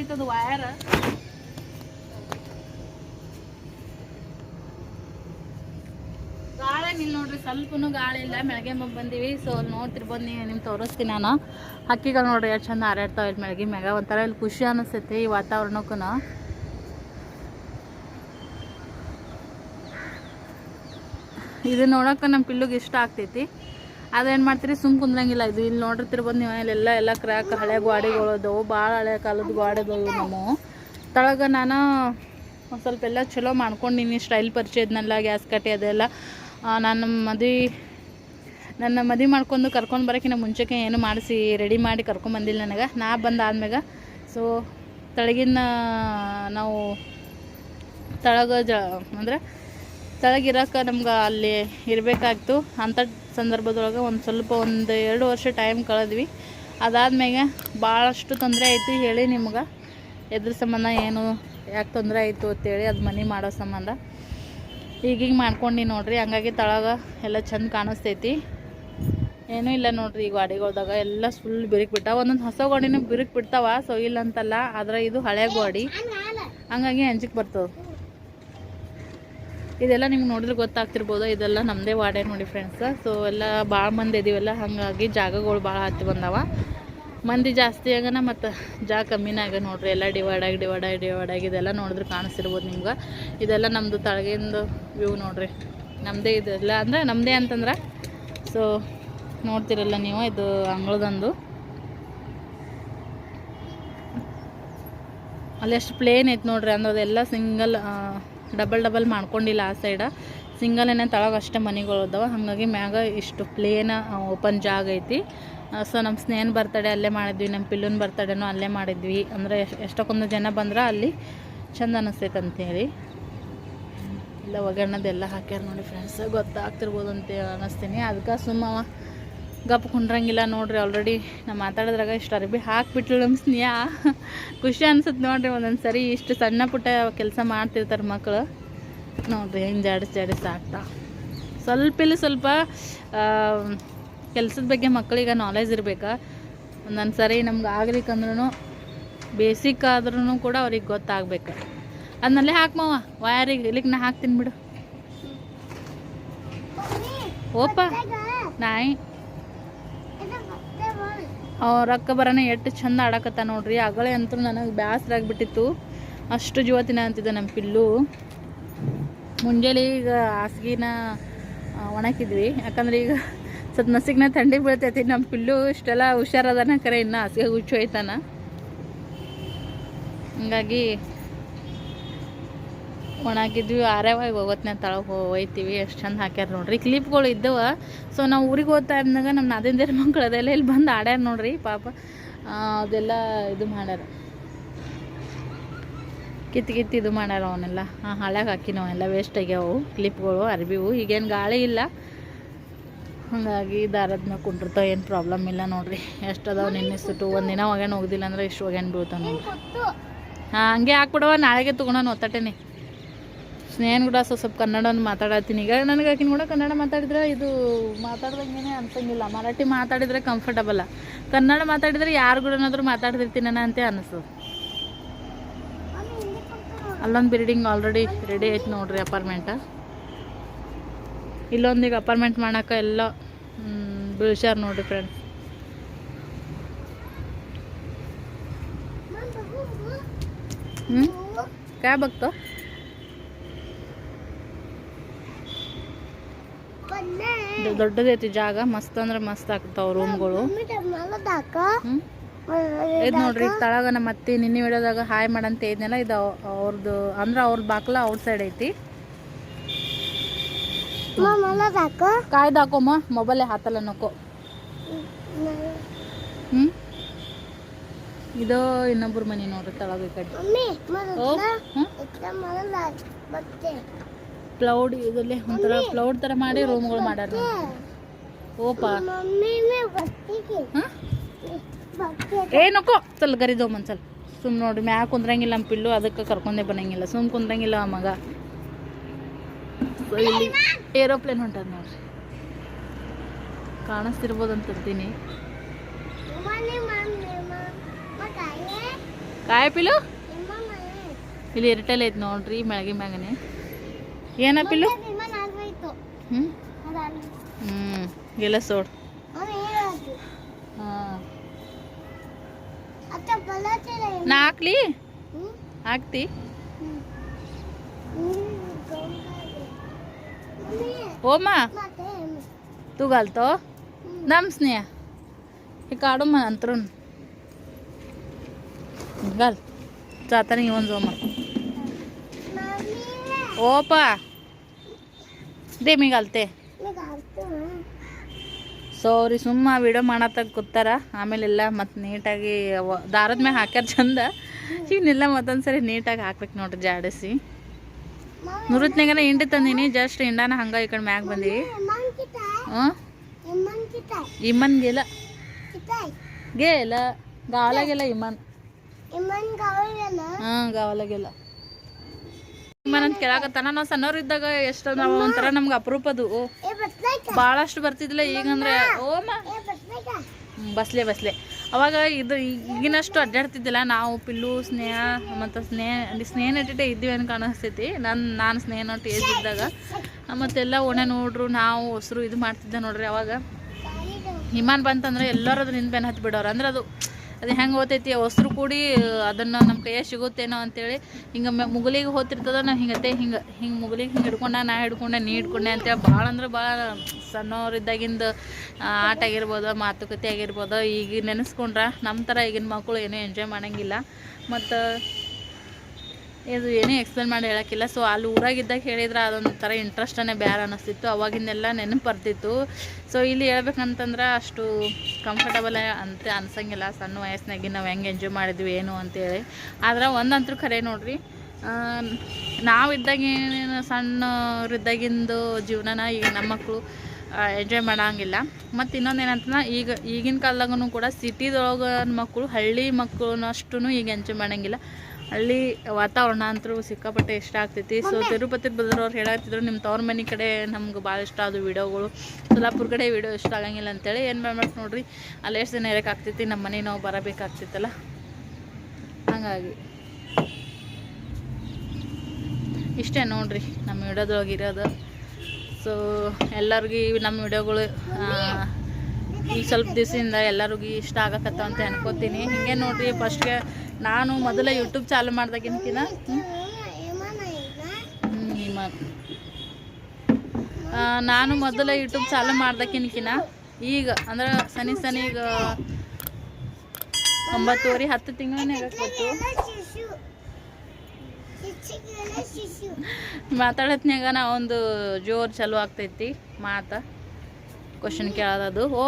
ತಳೆಕಾಗಿತ್ತದು ವಯರ್ ಗಾಳಿ ನಿಲ್ ನೋಡ್ರಿ, ಸ್ವಲ್ಪನು ಗಾಳಿ ಇಲ್ಲ. ಮೆಳಗ್ಗೆ ಮಗ್ ಬಂದೀವಿ. ಸೊ ನೋಡ್ತಿರ್ಬೋದು ನೀವು ನಿಮ್ಗೆ ತೋರಿಸ್ತೀನಿ ನಾನು. ಹಕ್ಕಿಗಳು ನೋಡ್ರಿ, ಎಷ್ಟು ಚಂದ ಹಾರಾಡ್ತಾವೆ ಇಲ್ಲಿ ಮೆಳಗ್ಗೆ ಮ್ಯಾಗ ಒಂಥರ ಇಲ್ಲಿ ಖುಷಿ ಅನಿಸ್ತೈತಿ ಈ ವಾತಾವರಣಕ್ಕೂ ಇದು ನೋಡೋಕೆ ನಮ್ಮ ಪಿಲ್ಲುಗೆ ಇಷ್ಟ ಆಗ್ತೈತಿ. ಅದೇನು ಮಾಡ್ತೀರಿ? ಸುಮ್ ಕುಂದ್ರಂಗಿಲ್ಲ. ಇದು ಇಲ್ಲಿ ನೋಡಿರ್ತಿರ್ಬೋದು ನೀವು ಇಲ್ಲೆಲ್ಲ ಎಲ್ಲ ಕ್ರ್ಯಾಕ್ ಹಳೆ ಗೋಡೆಗಳು ಅದಾವು. ಭಾಳ ಹಳೆ ಕಾಲದ ಗೋಡೆದವು ನಮ್ಮ ತಳಗ ನಾನು ಒಂದು ಸ್ವಲ್ಪ ಎಲ್ಲ ಚಲೋ ಮಾಡ್ಕೊಂಡಿನಿ. ಸ್ಟೈಲ್ ಪರಿಚಯದ್ನೆಲ್ಲ, ಗ್ಯಾಸ್ ಕಟ್ಟಿ ಅದೆಲ್ಲ. ನನ್ನ ಮದುವೆ ನನ್ನ ಮದುವೆ ಮಾಡ್ಕೊಂಡು ಕರ್ಕೊಂಡು ಬರೋಕ್ಕಿಂತ ಮುಂಚೆಗೆ ಏನು ಮಾಡಿಸಿ ರೆಡಿ ಮಾಡಿ ಕರ್ಕೊಂಬಂದಿಲ್ಲ ನನಗೆ. ನಾ ಬಂದಾದ್ಮ್ಯಾಗ. ಸೊ ತಳಗಿನ ನಾವು ತಳಗ ಜ, ಅಂದರೆ ತಳಗಿರೋಕೆ ನಮ್ಗೆ ಅಲ್ಲಿ ಇರಬೇಕಾಗ್ತು. ಅಂಥ ಸಂದರ್ಭದೊಳಗೆ ಒಂದು ಸ್ವಲ್ಪ ಒಂದು ಎರಡು ವರ್ಷ ಟೈಮ್ ಕಳೆದ್ವಿ. ಅದಾದ್ಮೇಲೆ ಭಾಳಷ್ಟು ತೊಂದರೆ ಐತಿ ಹೇಳಿ ನಿಮ್ಗೆ. ಎದ್ರ ಸಂಬಂಧ ಏನು, ಯಾಕೆ ತೊಂದರೆ ಆಯಿತು ಅಂತೇಳಿ ಅದು ಮನೆ ಮಾಡೋ ಸಂಬಂಧ. ಈಗೀಗ ಮಾಡ್ಕೊಂಡು ನೋಡ್ರಿ, ಹಂಗಾಗಿ ತಳಗ ಎಲ್ಲ ಚಂದ ಕಾಣಿಸ್ತೈತಿ. ಏನೂ ಇಲ್ಲ ನೋಡ್ರಿ ಈ ಗಾಡಿಗಳ್ದಾಗ, ಎಲ್ಲ ಫುಲ್ ಬಿರುಕು ಬಿಟ್ಟಾವ. ಒಂದೊಂದು ಹೊಸ ಗಾಡಿನೂ ಬಿರುಕು ಬಿಡ್ತಾವ ಸೊ ಇಲ್ಲ ಅಂತಲ್ಲ, ಆದ್ರೆ ಇದು ಹಳೆ ಗಾಡಿ. ಹಂಗಾಗಿ ಅಂಜಿಕೆ ಬರ್ತದೆ. ಇದೆಲ್ಲ ನಿಮ್ಗೆ ನೋಡಿದ್ರೆ ಗೊತ್ತಾಗ್ತಿರ್ಬೋದು. ಇದೆಲ್ಲ ನಮ್ಮದೇ ವಾಡೆ ನೋಡಿ ಫ್ರೆಂಡ್ಸ್ ಸೊ ಎಲ್ಲ ಭಾಳ ಮಂದಿ ಇದೀವಲ್ಲ, ಹಾಗಾಗಿ ಜಾಗಗಳು ಭಾಳ ಹತ್ತಿ ಬಂದಾವ. ಮಂದಿ ಜಾಸ್ತಿ ಆಗನ ಮತ್ತು ಜಾಗ ಕಮ್ಮಿನೇ ಆಗ ನೋಡ್ರಿ. ಎಲ್ಲ ಡಿವೈಡ್ ಆಗಿ ಡಿವೈಡ್ ಆಗಿ ಡಿವೈಡ್ ಆಗಿ ಇದೆಲ್ಲ ನೋಡಿದ್ರೆ ಕಾಣಿಸ್ತಿರ್ಬೋದು ನಿಮ್ಗೆ. ಇದೆಲ್ಲ ನಮ್ಮದು ತಳಗಿಂದು ವ್ಯೂ ನೋಡ್ರಿ. ನಮ್ಮದೇ ಇದೆಲ್ಲ ಅಂದರೆ ನಮ್ಮದೇ ಅಂತಂದ್ರೆ. ಸೊ ನೋಡ್ತಿರಲ್ಲ ನೀವು, ಇದು ಅಂಗಳದಂದು. ಅಲ್ಲಿ ಎಷ್ಟು ಪ್ಲೇನ್ ಐತೆ ನೋಡ್ರಿ ಅಂದ್ರೆ ಅದೆಲ್ಲ ಸಿಂಗಲ್ ಡಬಲ್ ಡಬಲ್ ಮಾಡ್ಕೊಂಡಿಲ್ಲ ಆ ಸೈಡ. ಸಿಂಗಲ್ ಏನೇ ತಳಗ ಅಷ್ಟೇ ಮನೆಗಳು ಅದಾವ. ಹಾಗಾಗಿ ಮ್ಯಾಗ ಇಷ್ಟು ಪ್ಲೇನ ಓಪನ್ ಜಾಗ ಐತಿ. ಸೊ ನಮ್ಮ ಸ್ನೇಹನ ಬರ್ತಡೆ ಅಲ್ಲೇ ಮಾಡಿದ್ವಿ ನಮ್ಮ ಪಿಲ್ಲುನ ಬರ್ತಡೇನೂ ಅಲ್ಲೇ ಮಾಡಿದ್ವಿ. ಅಂದರೆ ಎಷ್ಟು ಎಷ್ಟಕ್ಕೊಂದು ಜನ ಬಂದ್ರೆ ಅಲ್ಲಿ ಚಂದ ಅನಿಸ್ತೈತೆ ಅಂತೇಳಿ. ಇಲ್ಲ, ಒಗ್ಗರಣದೆಲ್ಲ ಹಾಕ್ಯಾರ ನೋಡಿ ಫ್ರೆಂಡ್ಸ್ ಗೊತ್ತಾಗ್ತಿರ್ಬೋದು ಅಂತ ಅನ್ನಿಸ್ತೀನಿ ಅದಕ್ಕೆ ಸುಮ್ಮ ಗಪ್ ಕುಂಡ್ರಂಗಿಲ್ಲ ನೋಡ್ರಿ ಆಲ್ರೆಡಿ ನಾ ಮಾತಾಡಿದ್ರಾಗ ಇಷ್ಟು ಅರ್ಬಿ ಹಾಕ್ಬಿಟ್ಲು ನಮ್ಮ ಸ್ನೇಹ. ಖುಷಿ ಅನ್ಸುತ್ತೆ ನೋಡ್ರಿ ಒಂದೊಂದು ಸರಿ ಇಷ್ಟು ಸಣ್ಣ ಪುಟ್ಟ ಕೆಲಸ ಮಾಡ್ತಿರ್ತಾರೆ ಮಕ್ಕಳು ನೋಡ್ರಿ ಹೆಂಗೆ ಜಾಡಿಸ್ ಜಾಡಿಸ್ ಆಗ್ತಾ. ಸ್ವಲ್ಪ ಇಲ್ಲಿ ಸ್ವಲ್ಪ ಕೆಲಸದ ಬಗ್ಗೆ ಮಕ್ಕಳಿಗೆ ನಾಲೆಜ್ ಇರಬೇಕಾ. ಒಂದೊಂದು ಸರಿ ನಮ್ಗೆ ಆಗ್ಲಿಕ್ಕಂದ್ರೂ ಬೇಸಿಕ್ ಆದ್ರೂ ಕೂಡ ಅವ್ರಿಗೆ ಗೊತ್ತಾಗ್ಬೇಕು. ಅದನ್ನಲ್ಲೇ ಹಾಕ್ಮವ ವಯರಿಗೆ ಇಲ್ಲಿಗೆ ನಾ ಹಾಕ್ತೀನಿ ಬಿಡು. ಓಪ ನಾಯಿ. ಅವ ರೊಕ್ಕ ಬರೋಣ ಎಷ್ಟು ಚಂದ ಆಡಕತ್ತ ನೋಡ್ರಿ. ಅಗಳೇ ಅಂತೂ ನನಗೆ ಬೇಸರ ಆಗಿಬಿಟ್ಟಿತ್ತು. ಅಷ್ಟು ಜೀವತಿನ ಅಂತಿದ್ದೆ ನಮ್ಮ ಪಿಲ್ಲು. ಮುಂಜಾನೆ ಈಗ ಹಾಸಿಗೆನ ಒಣಕಿದ್ವಿ. ಯಾಕಂದ್ರೆ ಈಗ ಸ್ವಲ್ಪ ನಸಿಗ್ನ ಥಂಡಿ ಬೀಳ್ತೈತಿ. ನಮ್ಮ ಪಿಲ್ಲು ಇಷ್ಟೆಲ್ಲ ಹುಷಾರದನ ಕರೆ, ಇನ್ನು ಹಾಸಿಗೆ ಹುಚ್ಚು ಹೋಯ್ತಾನ. ಹಂಗಾಗಿ ಒಣಗಿದ್ವಿ ಆರ್ಯವಾಗಿ ಹೋಗೋತ್ನ ತಳಗೆ ಹೋಯ್ತೀವಿ, ಎಷ್ಟು ಚಂದ ಹಾಕ್ಯಾರ ನೋಡ್ರಿ. ಕ್ಲಿಪ್ಗಳು ಇದ್ದವ ಸೊ ನಾವು ಊರಿಗೆ ಹೋಗ್ತಾ ಇದ್ದಾಗ ನಮ್ಮ ನಾದಿಂದೇರ ಮಕ್ಳು ಅದೆಲ್ಲ ಇಲ್ಲಿ ಬಂದು ಆಡ್ಯಾರ ನೋಡ್ರಿ, ಪಾಪ. ಅದೆಲ್ಲ ಇದು ಮಾಡ್ಯಾರ. ಕಿತ್ತು ಕಿತ್ತು ಇದು ಮಾಡ್ಯಾರ ಅವನ್ನೆಲ್ಲ ಹಾಂ ಹಳ್ಯಾಗ ಹಾಕಿನ ಅವೆಲ್ಲ ವೇಸ್ಟ್ ಆಗ್ಯಾವು ಕ್ಲಿಪ್ಗಳು ಅರ್ಬಿವು. ಈಗೇನು ಗಾಳಿ ಇಲ್ಲ. ಹಾಗಾಗಿ ದಾರದ ಮ್ಯಾಗ ಕುಂಡಿರ್ತಾವ, ಏನು ಪ್ರಾಬ್ಲಮ್ ಇಲ್ಲ ನೋಡ್ರಿ. ಎಷ್ಟು ಅದಾವೆ ನಿನ್ನೆ ಒಂದು ಒಂದಿನ ಒಗ್ಯಾನ ಹೋಗ್ದಿಲ್ಲ ಅಂದ್ರೆ ಇಷ್ಟು ಒಗ್ಯಾನ ಬೀಳ್ತಾವೆ ನೋಡ್ರಿ. ಹಾಂ, ಹಂಗೆ ಹಾಕ್ಬಿಡವ ನಾಳೆಗೆ ತೊಗೊಳೋಣ ಒತ್ತಟೇನೆ. ಸ್ನೇಹನ್ ಕೂಡ ಸೊ ಸ್ವಲ್ಪ ಕನ್ನಡವನ್ನು ಮಾತಾಡತ್ತೀನಿ. ಈಗ ನನಗೆ ಆಕಿನ ಕೂಡ ಕನ್ನಡ ಮಾತಾಡಿದ್ರೆ ಇದು ಮಾತಾಡ್ದಂಗೆ ಅನ್ಸಂಗಿಲ್ಲ. ಮರಾಠಿ ಮಾತಾಡಿದ್ರೆ ಕಂಫರ್ಟಬಲ್ಲ ಕನ್ನಡ ಮಾತಾಡಿದ್ರೆ ಯಾರು ಕೂಡ ಏನಾದರೂ ಅಂತ ಅನಿಸ್ತದೆ ಅಲ್ಲೊಂದು ಬಿಲ್ಡಿಂಗ್ ಆಲ್ರೆಡಿ ರೆಡಿ ಐತೆ ನೋಡ್ರಿ ಅಪಾರ್ಟ್ಮೆಂಟ ಇಲ್ಲೊಂದೀಗ ಅಪಾರ್ಟ್ಮೆಂಟ್ ಮಾಡೋಕೆ ಎಲ್ಲ ಬೀಳ್ಸ್ಯಾರ ನೋಡ್ರಿ ಫ್ರೆಂಡ್ಸ್ ಹ್ಞೂ ಕ್ಯಾಬ್ ಆಗ್ತಾವ ದೊಡ್ಡದೈತಿ ಜಾಗ ಮಸ್ತ್ ಅಂದ್ರೆ ಮಸ್ತ್ ಆಗ್ತಾವ ರೂಮ್ಗಳು ಇದ್ ನೋಡ್ರಿ ತಳಗ ನಮ್ಮ ಅತ್ತಿ ನಿನ್ನೆ ವಿಡಿಯೋದಾಗ ಹಾಯ್ ಮಾಡಂತ ಇದ್ನೆಲ್ಲ ಇದು ಅವ್ರದ್ದು ಅಂದ್ರ ಅವ್ರದ್ ಬಾಕ್ಲ ಔಟ್ ಸೈಡ್ ಐತಿ ಕಾಯ್ದಾಕೋಮ ಮೊಬೈಲೇ ಹಾತಲ್ಲ ನಕೋ ಹ್ಮ್? ಇದು ಇನ್ನೊಬ್ರ ಮನೆ ನೋಡ್ರಿ ತಳಗ ಈ ಕಡೆ. ಕ್ಲೌಡ್ ಇದರಲ್ಲಿ ಒಂಥರ ಪ್ಲೌಡ್ ಥರ ಮಾಡಿ ರೂಮ್ಗಳು ಮಾಡ್ಯಾರ. ಓಪ. ಏನಕ್ಕೋ ಚಲ್ ಗರಿದೋ ಮನ್ಸಲ್ ಸುಮ್ ನೋಡಿ ಮ್ಯಾ ಕುಂದ್ರಂಗಿಲ್ಲ ನಮ್ಮ ಪಿಲ್ಲು ಅದಕ್ಕೆ ಕರ್ಕೊಂಡೇ ಬರಂಗಿಲ್ಲ ಸುಮ್ ಕುಂದ್ರಂಗಿಲ್ಲ ಆ ಮಗ. ಇಲ್ಲಿ ಏರೋಪ್ಲೇನ್ ಹೊಂಟದ ನೋಡ್ರಿ. ಕಾಣಿಸ್ತಿರ್ಬೋದು ಅಂತ ಇರ್ತೀನಿ ಕಾಯ್ ಪಿಲು ಇಲ್ಲಿ ಎರಟಲ್ ಐತೆ ನೋಡ್ರಿ ಮ್ಯಾಗಿ ಮ್ಯಾಗನೆ. ಏನ ಪಿಲ್ಲು? ಹ್ಞೂ ಹ್ಞೂ ಎಲ್ಲ ಸೋಡು. ನಾ ಹಾಕ್ಲಿ? ಹಾಕ್ತಿ. ಓಮ? ತೂಗಲ್ತೋ ನಮ್ ಸ್ನೇಹ. ಈ ಕಾಡಮ್ಮ ನಂತರ ಗಲ್ ಜಾತಾನೆ ಇವನ್ ಜೋಮ ಓಪಾ. ಅದೇ ಮೀಗಲ್ತೆ. ಸೊ ಅವ್ರಿಗೆ ಸುಮ್ಮ ವಿಡಿಯೋ ಮಾಡತ್ತಾಗ ಕೂತಾರ. ಆಮೇಲೆಲ್ಲ ಮತ್ತೆ ನೀಟಾಗಿ ದಾರದ ಮ್ಯಾಗ ಹಾಕ್ಯಾರ ಚಂದ. ಇವನ್ನೆಲ್ಲ ಮತ್ತೊಂದ್ಸರಿ ನೀಟಾಗಿ ಹಾಕ್ಬೇಕು ನೋಡ್ರಿ ಜಾಡಿಸಿ. ನೃತ್ನಾಗನ ಹಿಂಡಿ ತಂದೀನಿ ಜಸ್ಟ್ ಹಿಂಡಾನ ಹಂಗ ಈ ಕಡೆ ಮ್ಯಾಗ ಬಂದೀವಿ. ಹಾಂ ಇಮ್ಮನ್ ಗೆಲ. ಗಾವಲಾಗೆಲ್ಲ ಇಮ್ಮನ್ ಹಾಂ ಗಾವಲಾಗೆಲ್ಲ ಅಂತ ಕೇಳಾಕತ್ತಾನ. ನಾವು ಸಣ್ಣವ್ರು ಇದ್ದಾಗ ಎಷ್ಟು ನಾವು ಒಂಥರ ನಮ್ಗೆ ಅಪರೂಪದು ಭಾಳಷ್ಟು ಬರ್ತಿದ್ದಿಲ್ಲ ಈಗಂದ್ರೆ. ಓಮ ಬಸ್ಲೆ ಬಸ್ಲೆ. ಅವಾಗ ಇದು ಈಗಿನಷ್ಟು ಅಡ್ಡಾಡ್ತಿದ್ದಿಲ್ಲ. ನಾವು ಪಿಲ್ಲು ಸ್ನೇಹ ಮತ್ತು ಸ್ನೇಹ ಸ್ನೇಹ ನಟಿಟೆ ಇದ್ದೀವಿ ಅಂತ ಕಾಣಿಸ್ತೈತಿ ನಾನು ನಾನು ಸ್ನೇಹ ನಟಿ ಏಜ್ ಇದ್ದಾಗ. ಮತ್ತೆಲ್ಲ ಒಣ ನೋಡ್ರು ನಾವು ಹೊಸರು ಇದು ಮಾಡ್ತಿದ್ದೆ ನೋಡ್ರಿ ಅವಾಗ. ಹಿಮಾನ್ ಬಂತಂದ್ರೆ ಎಲ್ಲರೂ ಅದ್ರ ಬೆನ್ನ ಬೆನ್ ಹತ್ತಿ ಬಿಡೋರು ಅಂದ್ರೆ ಅದು ಅದು ಹೆಂಗೆ ಓದ್ತೈತಿ ಹೊಸರು ಕೂಡಿ, ಅದನ್ನು ನಮ್ಮ ಕೈಯಾಗ ಸಿಗುತ್ತೇನೋ ಅಂತೇಳಿ ಹಿಂಗೆ ಮುಗುಲಿಗೆ ಹೋಗ್ತಿರ್ತದ ನಾವು ಹಿಂಗತ್ತೆ ಹಿಂಗೆ ಹಿಂಗೆ ಮುಗುಲಿಗೆ ಹಿಂಗೆ ಹಿಡ್ಕೊಂಡೆ, ನಾ ಹಿಡ್ಕೊಂಡೆ, ನೀ ಹಿಡ್ಕೊಂಡೆ ಅಂತೇಳಿ ಭಾಳ ಅಂದ್ರೆ ಭಾಳ ಸಣ್ಣವ್ರಿದ್ದಾಗಿಂದ ಆಟ ಆಗಿರ್ಬೋದು, ಮಾತುಕತೆ ಆಗಿರ್ಬೋದು, ಈಗ ನೆನೆಸ್ಕೊಂಡ್ರೆ ನಮ್ಮ ಥರ ಈಗಿನ ಮಕ್ಕಳು ಏನೂ ಎಂಜಾಯ್ ಮಾಡೋಂಗಿಲ್ಲ. ಮತ್ತು ಇದು ಏನೇ ಎಕ್ಸ್ಪ್ಲೇನ್ ಮಾಡಿ ಹೇಳೋಕ್ಕಿಲ್ಲ. ಸೊ ಅಲ್ಲಿ ಊರಾಗಿದ್ದಾಗ ಹೇಳಿದ್ರೆ ಅದೊಂದು ಥರ ಇಂಟ್ರೆಸ್ಟನ್ನೇ ಬೇರೆ ಅನ್ನಿಸ್ತಿತ್ತು ಅವಾಗಿಂದೆಲ್ಲ ನೆನಪು ಬರ್ತಿತ್ತು. ಸೊ ಇಲ್ಲಿ ಹೇಳ್ಬೇಕಂತಂದ್ರೆ ಅಷ್ಟು ಕಂಫರ್ಟಬಲ್ ಅಂತ ಅನ್ಸಂಗಿಲ್ಲ. ಸಣ್ಣ ವಯಸ್ಸಿನಾಗಿ ನಾವು ಹೆಂಗೆ ಎಂಜಾಯ್ ಮಾಡಿದ್ವಿ, ಏನು ಅಂತೇಳಿ ಆದ್ರೆ ಒಂದಂತೂ ಖರೆ ನೋಡ್ರಿ. ನಾವಿದ್ದಾಗಿನ ಸಣ್ಣವರಿದ್ದಾಗಿಂದು ಜೀವನನ ಈಗ ನಮ್ಮ ಮಕ್ಕಳು ಎಂಜಾಯ್ ಮಾಡೋಂಗಿಲ್ಲ. ಮತ್ತು ಇನ್ನೊಂದು ಏನಂತಂದ್ರೆ ಈಗ, ಈಗಿನ ಕಾಲದಾಗೂ ಕೂಡ ಸಿಟಿದೊಳಗ ಮಕ್ಕಳು ಹಳ್ಳಿ ಮಕ್ಕಳನ್ನಷ್ಟು ಈಗ ಎಂಜಾಯ್ ಮಾಡೋಂಗಿಲ್ಲ. ಹಳ್ಳಿ ವಾತಾವರಣ ಅಂತೂ ಸಿಕ್ಕಾಪಟ್ಟೆ ಇಷ್ಟ ಆಗ್ತೈತಿ. ಸೊ ತಿರುಪತಿ ಬದರವ್ರು ಹೇಳತ್ತಿದ್ರು ನಿಮ್ಮ ತವ್ರ ಮನೆ ಕಡೆ ನಮ್ಗೆ ಭಾಳ ಇಷ್ಟ ಅದು ವಿಡಿಯೋಗಳು. ಸೊಲ್ಲಾಪುರ ಕಡೆ ವಿಡಿಯೋ ಇಷ್ಟ ಆಗಂಗಿಲ್ಲ ಅಂತೇಳಿ ಏನು ಮಾಡ್ಬೇಕು ನೋಡ್ರಿ. ಅಲ್ಲಿ ಎಷ್ಟು ದಿನ ಇರೋಕ್ಕಾಗ್ತೈತಿ ನಮ್ಮ ಮನೆ ನಾವು ಬರಬೇಕಾಗ್ತಿತ್ತಲ್ಲ ಹಾಗಾಗಿ. ಇಷ್ಟೇ ನೋಡ್ರಿ ನಮ್ಮ ವಿಡಿಯೋದೊಳಗೆ ಇರೋದು. ಸೊ ಎಲ್ಲರಿಗೂ ನಮ್ಮ ವಿಡಿಯೋಗಳು ಈಗ ಸ್ವಲ್ಪ ದಿವಸದಿಂದ ಎಲ್ಲರಿಗೂ ಇಷ್ಟ ಆಗಕತ್ತ ಅಂತ ಅನ್ಕೋತೀನಿ. ಹಿಂಗೆ ನೋಡ್ರಿ ಫಸ್ಟ್ಗೆ ನಾನು ಮೊದಲ ಯೂಟ್ಯೂಬ್ ಚಾಲು ಮಾಡ್ದಾಗಿನ್ಕಿನ ನಾನು ಮೊದಲ ಯೂಟ್ಯೂಬ್ ಚಾಲು ಮಾಡ್ದಕ್ಕಿನ್ಕಿನ ಈಗ, ಅಂದ್ರೆ ಸನಿ ಸನಿ ಈಗ ಒಂಬತ್ತುವರೆ, ಹತ್ತು ತಿಂಗಳನ್ನೇ ಆಗಕ್ಕೆ ಮಾತಾಡತ್ನಾಗ ನಾ ಒಂದು ಜೋರು ಚಲೋ ಆಗ್ತೈತಿ ಮಾತ. ಕ್ವಶನ್ ಕೇಳೋದದು ಓ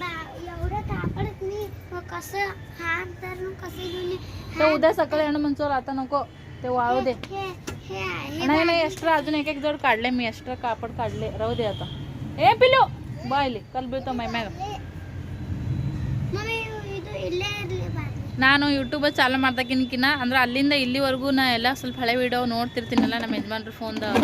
एवढं तापडत मी मग कसं हात धरून कसं घेऊन ते उद्या सकाळी येणं मंचोर आता नको ते वाळू दे हे हे आहे नाही नाही एक्स्ट्रा अजून एक एक जोड काढले मी एक्स्ट्रा कापड काढले राहू दे आता ए पिलो ಬಾಯ್ಲಿ ಕಲ್ ಬೀಳ್ತಾವ ಮೈ ಮ್ಯಾಗ ಮಮ್ಮಿ ಇದು ಇಲ್ಲೇ ಇರಲಿ ಬಾರಿ ನಾನು ಯೂಟ್ಯೂಬ ಚಾಲು ಮಾಡ್ದಕ್ಕಿನ್ಕಿನ ಅಂದ್ರೆ ಅಲ್ಲಿಂದ ಇಲ್ಲಿವರೆಗೂ ನಾ ಎಲ್ಲ ಸ್ವಲ್ಪ ಹಳೆ ವಿಡಿಯೋ ನೋಡ್ತಿರ್ತೀನಲ್ಲ ನಮ್ಮ ಯಜಮಾನ್ರ ಫೋನ್ದಾಗ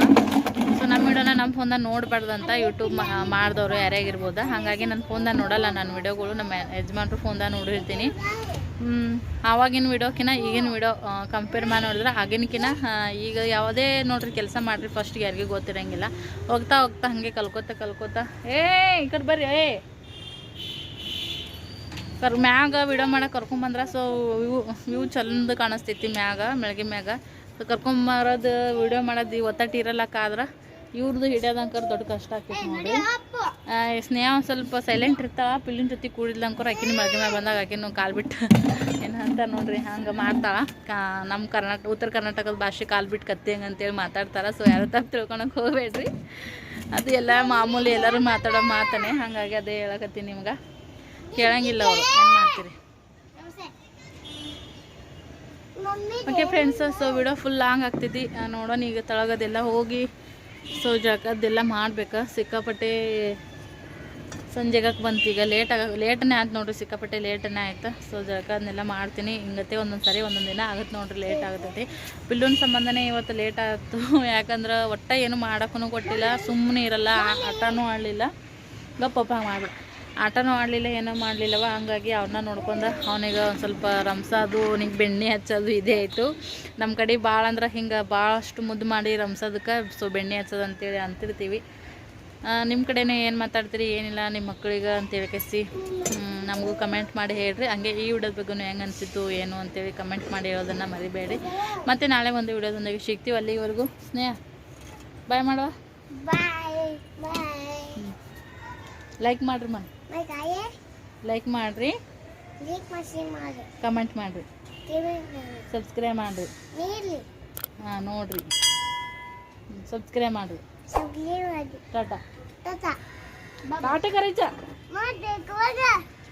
ಫೋನ್ದಾಗ ನೋಡಬಾರ್ದಂತ ಯೂಟ್ಯೂಬ್ ಮಾಡಿದವರು ಯಾರ್ಯಾಗಿರ್ಬೋದು ಹಾಗಾಗಿ ನನ್ನ ಫೋನ್ದಾಗ ನೋಡಲ್ಲ ನಾನು ವಿಡಿಯೋಗಳು, ನಮ್ಮ ಯಜಮಾನ್ರು ಫೋನ್ದಾಗ ನೋಡಿರ್ತೀನಿ. ಆವಾಗಿನ ವಿಡಿಯೋಕಿನ ಈಗಿನ ವಿಡಿಯೋ ಕಂಪೇರ್ ಮಾಡಿ ನೋಡಿದ್ರೆ ಆಗಿನಕಿನ ಈಗ ಯಾವುದೇ ನೋಡ್ರಿ ಕೆಲಸ ಮಾಡಿರಿ ಫಸ್ಟ್ ಯಾರಿಗೂ ಗೊತ್ತಿರಂಗಿಲ್ಲ. ಹೋಗ್ತಾ ಹೋಗ್ತಾ ಹಾಗೆ ಕಲ್ಕೋತ ಕಲ್ಕೋತ, ಏ, ಈ ಕಡೆ ಬರ್ರಿ, ಏ. ಕರ್ ಮ್ಯಾಗ ವಿಡಿಯೋ ಮಾಡಕ್ಕೆ ಕರ್ಕೊಂಬಂದ್ರೆ ಸೊ ವ್ಯೂ ವ್ಯೂ ಚಂದ ಕಾಣಿಸ್ತೈತಿ ಮ್ಯಾಗ, ಮೆಳಗೆ ಮ್ಯಾಗ. ಕರ್ಕೊಂಬರೋದು ವಿಡಿಯೋ ಮಾಡೋದು ಒತ್ತಟ್ಟು ಇರಲ್ಲಕ್ಕಾದ್ರೆ ಇವ್ರದ್ದು ಹಿಡಿಯೋದಂಕರ್ ದೊಡ್ಡ ಕಷ್ಟ ಆಕೈತಿ ನೋಡಿ. ಸ್ನೇಹ ಒಂದು ಸ್ವಲ್ಪ ಸೈಲೆಂಟ್ ಇರ್ತಾವ ಪಿಲ್ಲಿನ ಜೊತೆ ಕೂಡಿದ್ಲಂಕರ್ ಆಕಿನ ಮ್ಯಾಗ ಬಂದಾಗ ಆಕಿನ ಕಾಲು ಬಿಟ್ಟು. ಏನು ಅಂತ ನೋಡ್ರಿ ಹಂಗೆ ಮಾಡ್ತಾಳ. ಕಾ ನಮ್ಮ ಕರ್ನಾಟಕ ಉತ್ತರ ಕರ್ನಾಟಕದ ಭಾಷೆ ಕಾಲು ಬಿಟ್ಟು ಕತ್ತಿ ಹಂಗೆ ಅಂತೇಳಿ ಮಾತಾಡ್ತಾರ ಸೊ ಯಾರು ತಪ್ಪು ತಿಳ್ಕೊಳಕ್ಕೆ ಹೋಗ್ಬೇಡ್ರಿ. ಅದು ಎಲ್ಲ ಮಾಮೂಲಿ ಎಲ್ಲರೂ ಮಾತಾಡೋ ಮಾತನೇ ಹಾಗಾಗಿ ಅದೇ ಹೇಳಕತ್ತೀನಿ ನಿಮ್ಗೆ. ಕೇಳಂಗಿಲ್ಲ ಅವರು ಏನು ಮಾಡ್ತೀರಿ? Okay friends so video full long ಆಗ್ತೈತಿ ನೋಡೋಣ ಈಗ ತಳಗದೆಲ್ಲ ಹೋಗಿ ಸೊ, ಜಗದ್ದೆಲ್ಲ ಮಾಡ್ಬೇಕಾ? ಸಿಕ್ಕಾಪಟ್ಟೆ ಸಂಜೆಗಕ್ಕೆ ಬಂತು. ಈಗ ಲೇಟ್ ಲೇಟನೇ ಆಯ್ತು ನೋಡ್ರಿ, ಸಿಕ್ಕಾಪಟ್ಟೆ ಲೇಟನೇ ಆಯ್ತು? ಸೊ ಅದನ್ನೆಲ್ಲ ಮಾಡ್ತೀನಿ. ಹಿಂಗತ್ತೆ ಒಂದೊಂದು ಸರಿ, ಒಂದೊಂದು ದಿನ ಆಗುತ್ತೆ ನೋಡ್ರಿ ಲೇಟ್ ಆಗತೈತಿ. ಬಿಲ್ಲೂನ್ ಸಂಬಂಧನೇ ಇವತ್ತು ಲೇಟ್ ಆಯ್ತು. [laughs] ಯಾಕಂದ್ರೆ ಒಟ್ಟ ಏನು ಮಾಡೋಕ್ಕೂ ಕೊಟ್ಟಿಲ್ಲ. ಸುಮ್ಮನೆ ಇರಲ್ಲ. ಆಟನೂ ಆಡಲಿಲ್ಲ. ಗಪ್ಪಪ್ಪ ಮಾಡಿ ಆಟನೂ ಆಡಲಿಲ್ಲ ಏನೂ ಮಾಡಲಿಲ್ಲವ? ಹಂಗಾಗಿ ಅವನ್ನ ನೋಡ್ಕೊಂಡ ಅವನಿಗೆ ಒಂದು ಸ್ವಲ್ಪ ರಂಸೋದು ಅವನಿಗೆ ಬೆಣ್ಣೆ ಹಚ್ಚೋದು ಇದೇ ಆಯಿತು. ನಮ್ಮ ಕಡೆ ಭಾಳ ಅಂದ್ರೆ ಹಿಂಗೆ ಭಾಳಷ್ಟು ಮುದ್ದು ಮಾಡಿ ರಂಸೋದಕ್ಕೆ ಸೊ ಬೆಣ್ಣೆ ಹಚ್ಚೋದು ಅಂತೇಳಿ ಅಂತಿರ್ತೀವಿ. ನಿಮ್ಮ ಕಡೆನೇ ಏನು ಮಾತಾಡ್ತೀರಿ? ಏನಿಲ್ಲ ನಿಮ್ಮ ಮಕ್ಕಳಿಗೆ ಅಂತೇಳಿ ಕಸಿ ನಮಗೂ ಕಮೆಂಟ್ ಮಾಡಿ ಹೇಳ್ರಿ. ಹಂಗೆ ಈ ವಿಡಿಯೋದ ಬಗ್ಗೆ ಹೆಂಗೆ ಅನಿಸಿತ್ತು ಏನು ಅಂತೇಳಿ ಕಮೆಂಟ್ ಮಾಡಿ ಹೇಳೋದನ್ನು ಮರಿಬೇಡಿ. ಮತ್ತು ನಾಳೆ ಒಂದು ವಿಡಿಯೋದೊಂದಿಗೆ ಸಿಗ್ತೀವಿ ಅಲ್ಲಿವರೆಗೂ. ಸ್ನೇಹ ಬಾಯ್ ಮಾಡುವ. ಲೈಕ್ ಮಾಡ್ರಿ ಮನ್ ಲೈಕ್ ಮಾಡ್ರಿ. ಲೀಕ್ ಮಸಿ ಮಾಡಿ ಕಮೆಂಟ್ ಮಾಡ್ರಿ. ಸಬ್ಸ್ಕ್ರೈಬ್ ಮಾಡ್ರಿ. ಹಾಂ ನೋಡಿರಿ. ಸಬ್ಸ್ಕ್ರೈಬ್ ಮಾಡ್ರಿ. ಟಾಟಾ ಟಾಟಾ ಕರೀಚ.